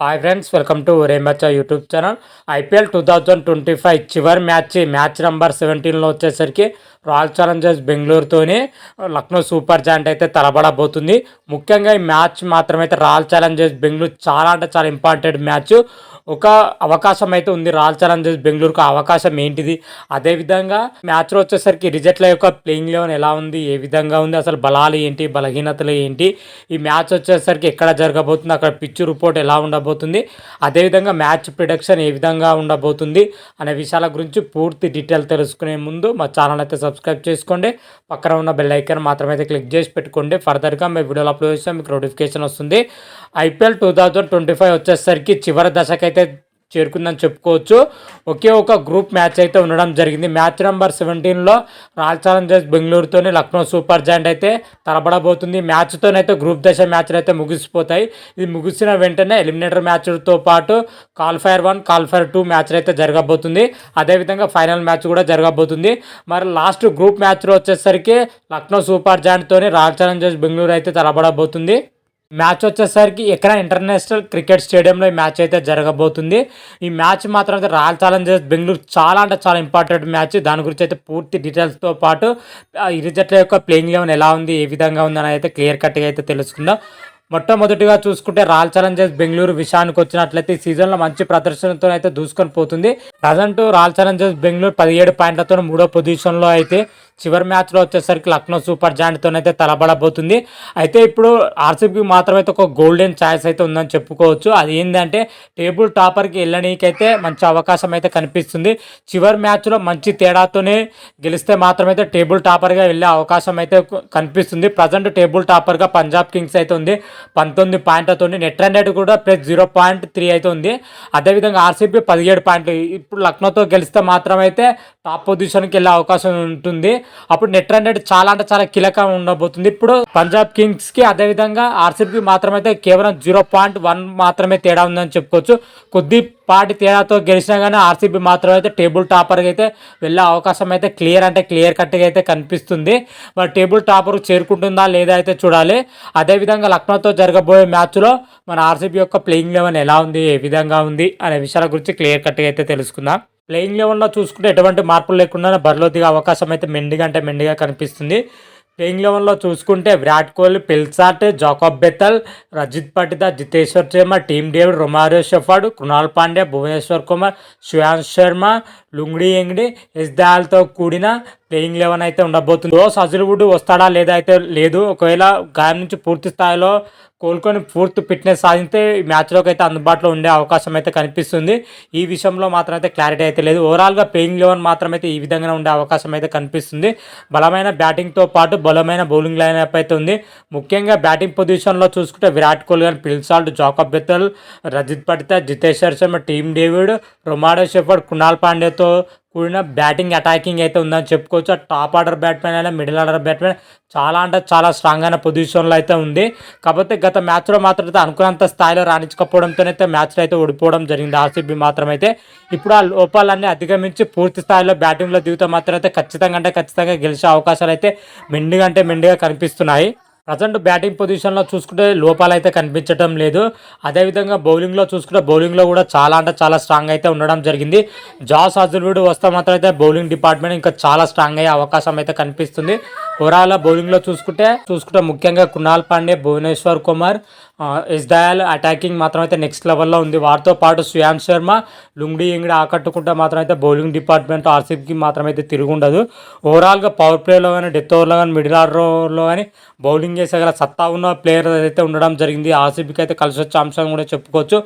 Hi friends welcome to రేమచ్చ YouTube channel IPL two thousand twenty five చివరి match match number సెవెంటీన్లో వచ్చేసరికి royal Challengers బెంగళూరుతోనే Lucknow super joint అయితే తలబడబోతుంది. ముఖ్యంగా ఈ మ్యాచ్ మాత్రమైతే రాయల్ ఛాలెంజర్స్ బెంగళూరు చాలా అంటే చాలా ఇంపార్టెంట్ మ్యాచ్ ఒక అవకాశం అయితే ఉంది. రాయల్ ఛాలెంజర్స్ బెంగళూరుకు అవకాశం ఏంటిది? అదేవిధంగా మ్యాచ్లో వచ్చేసరికి రిజల్ట్ల యొక్క ప్లేయింగ్ లెవెన్ ఎలా ఉంది? ఏ విధంగా ఉంది? అసలు బలాలు ఏంటి? బలహీనతలు ఏంటి? ఈ మ్యాచ్ వచ్చేసరికి ఎక్కడ జరగబోతుంది? అక్కడ పిచ్ రిపోర్ట్ ఎలా ఉండబోతుంది? అదేవిధంగా మ్యాచ్ ప్రొడక్షన్ ఏ విధంగా ఉండబోతుంది? అనే విషయాల గురించి పూర్తి డీటెయిల్ తెలుసుకునే ముందు మా ఛానల్ అయితే సబ్స్క్రైబ్ చేసుకోండి. పక్కన ఉన్న బెల్ ఐకాన్ మాత్రమే అయితే క్లిక్ చేసి పెట్టుకోండి. ఫర్దర్గా మేము వీడియోలు అప్లోడ్ చేస్తే మీకు నోటిఫికేషన్ వస్తుంది. IPL two thousand twenty five వచ్చేసరికి చివరి దశకైతే చేరుకుందని చెప్పుకోవచ్చు. ఒకే ఒక గ్రూప్ మ్యాచ్ అయితే ఉండడం జరిగింది. మ్యాచ్ నెంబర్ సెవెంటీన్లో రాయల్ ఛాలెంజర్స్ బెంగళూరుతోని లక్నో సూపర్ జాయింట్ అయితే తలబడబోతుంది. మ్యాచ్తోనైతే గ్రూప్ దశ మ్యాచ్లు అయితే ముగిసిపోతాయి. ఇది ముగిసిన వెంటనే ఎలిమినేటర్ మ్యాచ్తో పాటు కాల్ఫైర్ వన్ కాల్ఫైర్ టూ మ్యాచ్లు అయితే జరగబోతుంది. అదేవిధంగా ఫైనల్ మ్యాచ్ కూడా జరగబోతుంది. మరి లాస్ట్ గ్రూప్ మ్యాచ్లో వచ్చేసరికి లక్నో సూపర్ జాయింట్తోని రాయల్ ఛాలెంజర్స్ బెంగళూరు అయితే తలబడబోతుంది. మ్యాచ్ వచ్చేసరికి ఎక్కడ ఇంటర్నేషనల్ క్రికెట్ స్టేడియంలో ఈ మ్యాచ్ అయితే జరగబోతుంది. ఈ మ్యాచ్ మాత్రం అయితే రాయల్ ఛాలెంజర్స్ బెంగళూరు చాలా అంటే చాలా ఇంపార్టెంట్ మ్యాచ్. దాని గురించి అయితే పూర్తి డీటెయిల్స్తో పాటు ఆ ఇరు జట్ల యొక్క ప్లేయింగ్ లెవెన్ ఎలా ఉంది ఏ విధంగా ఉంది అని అయితే క్లియర్ కట్గా అయితే తెలుసుకుందాం. మొట్టమొదటిగా చూసుకుంటే రాయల్ ఛాలెంజర్స్ బెంగళూరు విషయానికి వచ్చినట్లయితే ఈ సీజన్లో మంచి ప్రదర్శనతో అయితే దూసుకొని పోతుంది. ప్రజెంట్ రాయల్ ఛాలెంజర్స్ బెంగళూరు పదిహేడు పాయింట్లతో మూడో పొజిషన్లో అయితే చివరి మ్యాచ్లో వచ్చేసరికి లక్నో సూపర్ జాయింట్తో అయితే తలబడబోతుంది. అయితే ఇప్పుడు ఆర్సీబీకి మాత్రమైతే ఒక గోల్డెన్ ఛాయిస్ అయితే ఉందని చెప్పుకోవచ్చు. అది ఏంటంటే టేబుల్ టాపర్కి వెళ్ళనీకైతే మంచి అవకాశం అయితే కనిపిస్తుంది. చివరి మ్యాచ్లో మంచి తేడాతోనే గెలిస్తే మాత్రమైతే టేబుల్ టాపర్గా వెళ్ళే అవకాశం అయితే కనిపిస్తుంది. ప్రజెంట్ టేబుల్ టాపర్గా పంజాబ్ కింగ్స్ అయితే ఉంది. పంతొమ్మిది పాయింట్లతో నెట్ రన్ రేట్ కూడా ప్లస్ జీరో పాయింట్ త్రీ అయితే ఉంది. అదేవిధంగా ఆర్సీబీ పదిహేడు పాయింట్లు. ఇప్పుడు లక్నోతో గెలిస్తే మాత్రమైతే టాప్ పొజిషన్కి వెళ్ళే అవకాశం ఉంటుంది. అప్పుడు నెట్ రన్ రేట్ చాలా అంటే చాలా కీలకం ఉండబోతుంది. ఇప్పుడు పంజాబ్ కింగ్స్కి అదేవిధంగా ఆర్సీబీ మాత్రమైతే కేవలం జీరో పాయింట్ వన్ మాత్రమే తేడా ఉందని చెప్పుకోవచ్చు. కొద్ది పాటి తేడాతో గెలిచినా కానీ ఆర్సీబీ మాత్రం అయితే టేబుల్ టాపర్కి అయితే వెళ్ళే అవకాశం అయితే క్లియర్ అంటే క్లియర్ కట్గా అయితే కనిపిస్తుంది. మరి టేబుల్ టాపర్ చేరుకుంటుందా లేదా అయితే చూడాలి. అదేవిధంగా లక్నోతో జరగబోయే మ్యాచ్లో మన ఆర్సీబీ యొక్క ప్లేయింగ్ లెవెన్ ఎలా ఉంది ఏ విధంగా ఉంది అనే విషయాల గురించి క్లియర్ కట్గా అయితే తెలుసుకుందాం. ప్లేయింగ్ లెవెన్లో చూసుకుంటే ఎటువంటి మార్పులు లేకుండా బరిలో దిగే అవకాశం అయితే మెండిగా అంటే మెండిగా కనిపిస్తుంది. ప్లేయింగ్ లెవెన్లో చూసుకుంటే Virat Kohli Phil Salt Jacob Bethell Rajat Patidar Jiteshwar Sharma Tim David Romario Shepherd Krunal Pandya Bhuvneshwar Kumar Shreyans Sharma Lungi Ngidi ఎస్దాల్తో కూడిన ప్లేయింగ్ లెవెన్ అయితే ఉండబోతుంది. రోస్ అజుల్వుడ్ వస్తాడా లేదా అయితే లేదు. ఒకవేళ గాయం నుంచి పూర్తి స్థాయిలో కోలుకొని పూర్తి ఫిట్నెస్ సాధిస్తే ఈ మ్యాచ్లోకి అయితే అందుబాటులో ఉండే అవకాశం అయితే కనిపిస్తుంది. ఈ విషయంలో మాత్రం అయితే క్లారిటీ అయితే లేదు. ఓవరాల్గా ప్లేయింగ్ లెవెన్ మాత్రం అయితే ఈ విధంగా ఉండే అవకాశం అయితే కనిపిస్తుంది. బలమైన బ్యాటింగ్తో పాటు బలమైన బౌలింగ్ లైన్ అయితే ఉంది. ముఖ్యంగా బ్యాటింగ్ పొజిషన్లో చూసుకుంటే విరాట్ కోహ్లీ కానీ పిల్సాల్ట్ జాకబ్ బెత్తల్ రజిత్ పడితే Jiteshwar Sharma Tim David Romario Shepherd Krunal పాండ్యతో కూడిన బ్యాటింగ్ అటాకింగ్ అయితే ఉందని చెప్పుకోవచ్చు. టాప్ ఆర్డర్ బ్యాట్మెన్ అయినా మిడిల్ ఆర్డర్ బ్యాట్మెన్ చాలా అంటే చాలా స్ట్రాంగ్ అయిన పొజిషన్లో అయితే ఉంది. కాకపోతే గత మ్యాచ్లో మాత్రం అయితే అనుకున్నంత స్థాయిలో రాణించకపోవడంతోనైతే మ్యాచ్లో అయితే ఓడిపోవడం జరిగింది ఆర్సీబీ మాత్రమైతే ఇప్పుడు ఆ లోపాలన్నీ అధిగమించి పూర్తి స్థాయిలో బ్యాటింగ్లో దిగుతా మాత్రం అయితే ఖచ్చితంగా అంటే ఖచ్చితంగా గెలిచే అవకాశాలు అయితే మెండుగా అంటే మెండుగా కనిపిస్తున్నాయి. ప్రజెంట్ బ్యాటింగ్ పొజిషన్లో చూసుకుంటే లోపాలు అయితే కనిపించడం లేదు. అదేవిధంగా బౌలింగ్లో చూసుకుంటే బౌలింగ్లో కూడా చాలా అంటే చాలా స్ట్రాంగ్ అయితే ఉండడం జరిగింది. జాస్ అజుల్వుడ్ వస్తే మాత్రం అయితే బౌలింగ్ డిపార్ట్మెంట్ ఇంకా చాలా స్ట్రాంగ్ అయ్యే అవకాశం అయితే కనిపిస్తుంది. ఓవరాల్ బౌలింగ్లో చూసుకుంటే చూసుకుంటే ముఖ్యంగా కుణాల్ పాండే భువనేశ్వర్ కుమార్ ఎస్ దయాల్ అటాకింగ్ మాత్రం అయితే నెక్స్ట్ లెవెల్లో ఉంది. వారితో పాటు శ్రేయాన్ శర్మ లుంగ్డి ఇంగడి ఆకట్టుకుంటే మాత్రం అయితే బౌలింగ్ డిపార్ట్మెంట్ ఆర్సీబీకి మాత్రం అయితే తిరుగుండదు ఓవరాల్గా పవర్ ప్లేలో కానీ డెత్ ఓవర్లో కానీ మిడిల్ ఆర్డర్లో కానీ బౌలింగ్ చేసేగల సత్తా ఉన్న ప్లేయర్ అయితే ఉండడం జరిగింది. ఆర్సీబీకి అయితే కలిసి వచ్చే అంశం కూడా చెప్పుకోవచ్చు.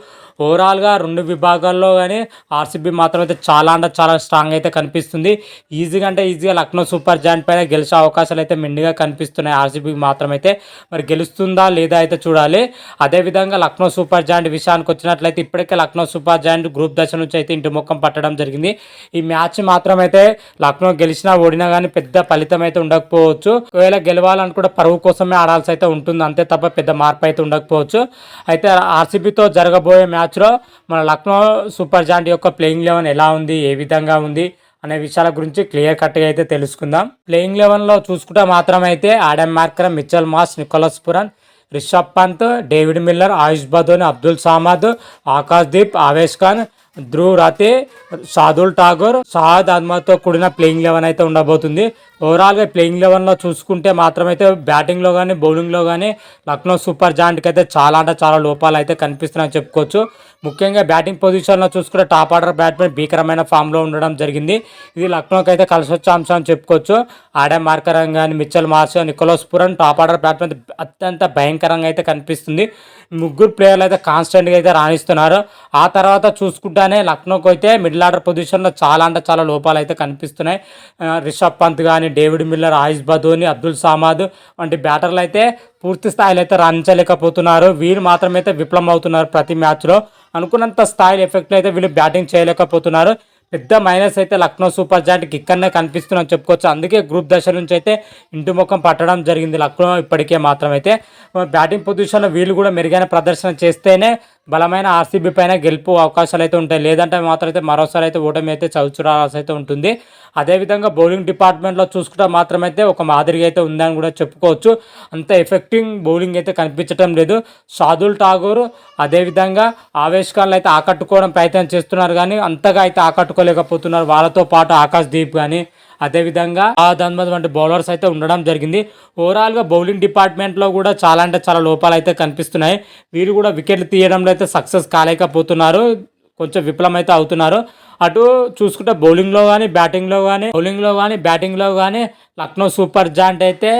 ఓవరాల్గా రెండు విభాగాల్లో కానీ ఆర్సీబీ మాత్రం అయితే చాలా అంటే చాలా స్ట్రాంగ్ అయితే కనిపిస్తుంది. ఈజీగా అంటే ఈజీగా లక్నో సూపర్ జాయింట్ పైన గెలిచే అవకాశాలు అయితే మెండుగా కనిపిస్తున్నాయి ఆర్సీబీకి మాత్రం అయితే మరి గెలుస్తుందా లేదా అయితే చూడాలి. అదేవిధంగా లక్నో సూపర్ జాయింట్ విషయానికి వచ్చినట్లయితే ఇప్పటికే లక్నో సూపర్ జాయింట్ గ్రూప్ దశ నుంచి అయితే ఇంటి ముఖం పట్టడం జరిగింది. ఈ మ్యాచ్ మాత్రం అయితే లక్నో గెలిచినా ఓడినా కానీ పెద్ద ఫలితం అయితే ఉండకపోవచ్చు. ఒకవేళ గెలవాలనుకుంటే పరువు కోసమే ఆడాల్సి అయితే ఉంటుంది. అంతే తప్ప పెద్ద మార్పు అయితే ఉండకపోవచ్చు. అయితే ఆర్సీబీతో జరగబోయే మ్యాచ్లో మన లక్నో సూపర్ జాయింట్ యొక్క ప్లేయింగ్ లెవెన్ ఎలా ఉంది ఏ విధంగా ఉంది అనే విషయాల గురించి క్లియర్ కట్గా అయితే తెలుసుకుందాం. ప్లేయింగ్ లెవెన్లో చూసుకుంటే మాత్రం అయితే Aiden Markram Mitchell Marsh Nicholas Pooran Rishabh Pant David Miller Ayush Badoni Abdul Samad Akash Deep Avesh Khan Dhruv Rathi Shardul Thakur షాద్ అహ్మద్తో కూడిన ప్లేయింగ్ లెవెన్ అయితే ఉండబోతుంది. ఓవరాల్గా ప్లేయింగ్ లెవెన్లో చూసుకుంటే మాత్రమైతే బ్యాటింగ్లో కానీ బౌలింగ్లో కానీ లక్నో సూపర్ జాయింట్కి అయితే చాలా అంటే చాలా లోపాలు అయితే కనిపిస్తున్నాయని చెప్పుకోవచ్చు. ముఖ్యంగా బ్యాటింగ్ పొజిషన్లో చూసుకుంటే టాప్ ఆర్డర్ బ్యాట్స్మెన్ భీకరమైన ఫామ్లో ఉండడం జరిగింది. ఇది లక్నోకి అయితే కలిసి వచ్చే అంశం అని చెప్పుకోవచ్చు. ఆడే మార్కరం కానీ Mitchell Marsh Nicholas Pooran top order batsmen అత్యంత భయంకరంగా అయితే కనిపిస్తుంది. ముగ్గురు ప్లేయర్లు అయితే కాన్స్టెంట్గా అయితే రాణిస్తున్నారు. ఆ తర్వాత చూసుకుంటానే లక్నోకి అయితే మిడిల్ ఆర్డర్ పొజిషన్లో చాలా అంటే చాలా లోపాలు అయితే కనిపిస్తున్నాయి. రిషబ్ పంత్ కానీ డేవిడ్ మిల్లర్ ఆయుష్ బధోని అబ్దుల్ సామాద్ వంటి బ్యాటర్లు అయితే పూర్తి స్థాయిలో అయితే రాణించలేకపోతున్నారు. వీరు మాత్రమైతే విఫలం అవుతున్నారు ప్రతి మ్యాచ్లో అనుకున్నంత స్థాయిలో ఎఫెక్ట్లు అయితే వీళ్ళు బ్యాటింగ్ చేయలేకపోతున్నారు. పెద్ద మైనస్ అయితే లక్నో సూపర్ జాయింట్కి ఇక్కడనే కనిపిస్తుందని చెప్పుకోవచ్చు. అందుకే గ్రూప్ దశ నుంచి అయితే ఇంటి ముఖం పట్టడం జరిగింది. లక్నో ఇప్పటికే మాత్రమైతే. బ్యాటింగ్ పొజిషన్లో వీళ్ళు కూడా మెరుగైన ప్రదర్శన చేస్తేనే బలమైన ఆర్సీబీ పైన గెలుపు అవకాశాలు అయితే ఉంటాయి. లేదంటే మాత్రం అయితే మరోసారి అయితే ఓటమి అయితే చవిచురాల్సి అయితే ఉంటుంది. అదేవిధంగా బౌలింగ్ డిపార్ట్మెంట్లో చూసుకుంటే మాత్రమైతే ఒక మాదిరిగా అయితే ఉందని కూడా చెప్పుకోవచ్చు. అంత ఎఫెక్టింగ్ బౌలింగ్ అయితే కనిపించడం లేదు. షాదుల్ ఠాగూర్ అదేవిధంగా ఆవేష్ ఖాన్లు అయితే ఆకట్టుకోవడం ప్రయత్నం చేస్తున్నారు కానీ అంతగా అయితే ఆకట్టుకోలేకపోతున్నారు. వాళ్ళతో పాటు ఆకాష్ దీప్ కానీ అదేవిధంగా ఆ ధన్మద్ వంటి బౌలర్స్ అయితే ఉండడం జరిగింది. ఓవరాల్గా బౌలింగ్ డిపార్ట్మెంట్లో కూడా చాలా అంటే చాలా లోపాలు అయితే కనిపిస్తున్నాయి. వీరు కూడా వికెట్లు తీయడంలో అయితే సక్సెస్ కాలేకపోతున్నారు. కొంచెం విఫలమైతే అవుతున్నారు. అటు చూసుకుంటే బౌలింగ్లో కానీ బ్యాటింగ్లో కానీ బౌలింగ్లో కానీ బ్యాటింగ్లో కానీ లక్నో సూపర్ జాయింట్ అయితే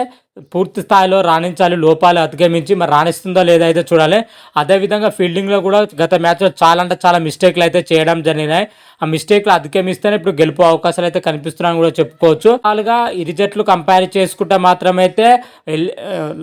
పూర్తి స్థాయిలో రాణించాలి లోపాలు అధిగమించి మరి రాణిస్తుందో లేదో అయితే చూడాలి. అదేవిధంగా ఫీల్డింగ్లో కూడా గత మ్యాచ్లో చాలా అంటే చాలా మిస్టేక్లు అయితే చేయడం జరిగినాయి. ఆ మిస్టేక్లు అధిగమిస్తేనే ఇప్పుడు గెలుపు అవకాశాలు అయితే కనిపిస్తున్నాయని కూడా చెప్పుకోవచ్చు. వాళ్ళుగా ఇరు జట్లు కంపేర్ చేసుకుంటే మాత్రమైతే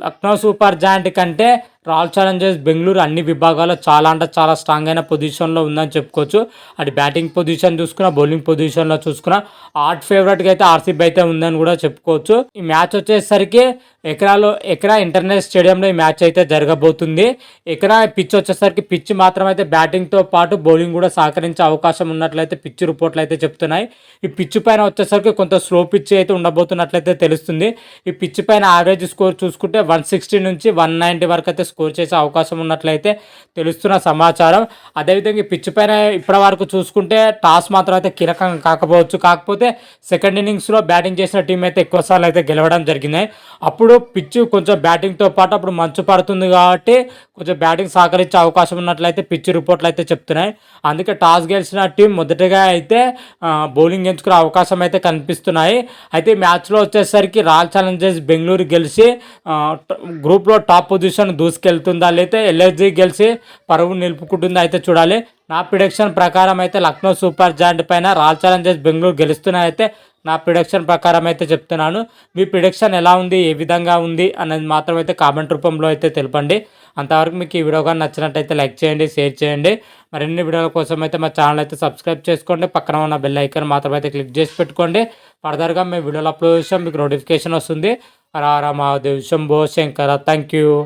లక్నో సూపర్ జాయింట్ కంటే రాయల్ ఛాలెంజర్స్ బెంగళూరు అన్ని విభాగాల్లో చాలా అంటే చాలా స్ట్రాంగ్ అయిన పొజిషన్లో ఉందని చెప్పుకోవచ్చు. అటు బ్యాటింగ్ పొజిషన్ చూసుకున్నా బౌలింగ్ పొజిషన్లో చూసుకున్నా ఆర్ట్ ఫేవరెట్గా అయితే ఆర్సీబీ అయితే ఉందని కూడా చెప్పుకోవచ్చు. ఈ మ్యాచ్ వచ్చేసరికి ఎకరాలో ఎకరా ఇంటర్నేషనల్ స్టేడియంలో ఈ మ్యాచ్ అయితే జరగబోతుంది. ఎకరా పిచ్ వచ్చేసరికి పిచ్ మాత్రం అయితే బ్యాటింగ్తో పాటు బౌలింగ్ కూడా సహకరించే అవకాశం ఉన్నట్లయితే పిచ్ రిపోర్ట్లు అయితే చెప్తున్నాయి. ఈ పిచ్ పైన వచ్చేసరికి కొంత స్లో పిచ్ అయితే ఉండబోతున్నట్లయితే తెలుస్తుంది. ఈ పిచ్ పైన యావరేజ్ స్కోర్ చూసుకుంటే వన్ సిక్స్టీ నుంచి వన్ నైంటీ వరకు అయితే స్కోర్ చేసే అవకాశం ఉన్నట్లయితే తెలుస్తున్న సమాచారం. అదేవిధంగా ఈ పిచ్ పైన ఇప్పటి వరకు చూసుకుంటే టాస్ మాత్రం అయితే కీలకంగా కాకపోవచ్చు. కాకపోతే సెకండ్ ఇన్నింగ్స్లో బ్యాటింగ్ చేసిన టీం అయితే ఎక్కువ సార్లు అయితే గెలవడం జరిగింది. అప్పుడు పిచ్ కొంచెం బ్యాటింగ్తో పాటు అప్పుడు మంచు పడుతుంది కాబట్టి కొంచెం బ్యాటింగ్ సహకరించే అవకాశం ఉన్నట్లయితే పిచ్ రిపోర్ట్లు అయితే చెప్తున్నాయి. అందుకే టాస్ గెలిచిన టీం మొదటగా అయితే బౌలింగ్ ఎంచుకునే అవకాశం అయితే కనిపిస్తున్నాయి. అయితే మ్యాచ్లో వచ్చేసరికి రాయల్ ఛాలెంజర్స్ బెంగళూరు గెలిచి గ్రూప్లో టాప్ పొజిషన్ దూసుకెళ్తుందా లేకపోతే ఎల్ఎస్జి గెలిచి పరువు నిలుపుకుంటుందా అయితే చూడాలి. నా ప్రిడిక్షన్ ప్రకారం అయితే లక్నో సూపర్ జాయింట్ పైన రాయల్ ఛాలెంజర్స్ బెంగళూరు గెలుస్తున్నాయి అయితే నా ప్రిడక్షన్ ప్రకారం అయితే చెప్తున్నాను. మీ ప్రిడక్షన్ ఎలా ఉంది? ఏ విధంగా ఉంది? అనేది మాత్రం అయితే కామెంట్ రూపంలో అయితే తెలపండి. అంతవరకు మీకు ఈ వీడియో కానీ నచ్చినట్టయితే లైక్ చేయండి షేర్ చేయండి. మరిన్ని వీడియోల కోసం అయితే మా ఛానల్ అయితే సబ్స్క్రైబ్ చేసుకోండి. పక్కన ఉన్న బెల్ ఐకాన్ మాత్రం అయితే క్లిక్ చేసి పెట్టుకోండి. ఫర్దర్గా మేము వీడియోలు అప్లోడ్ చేసాం మీకు నోటిఫికేషన్ వస్తుంది. రారా మహాదేవ్ శంభో శంకర. Thank you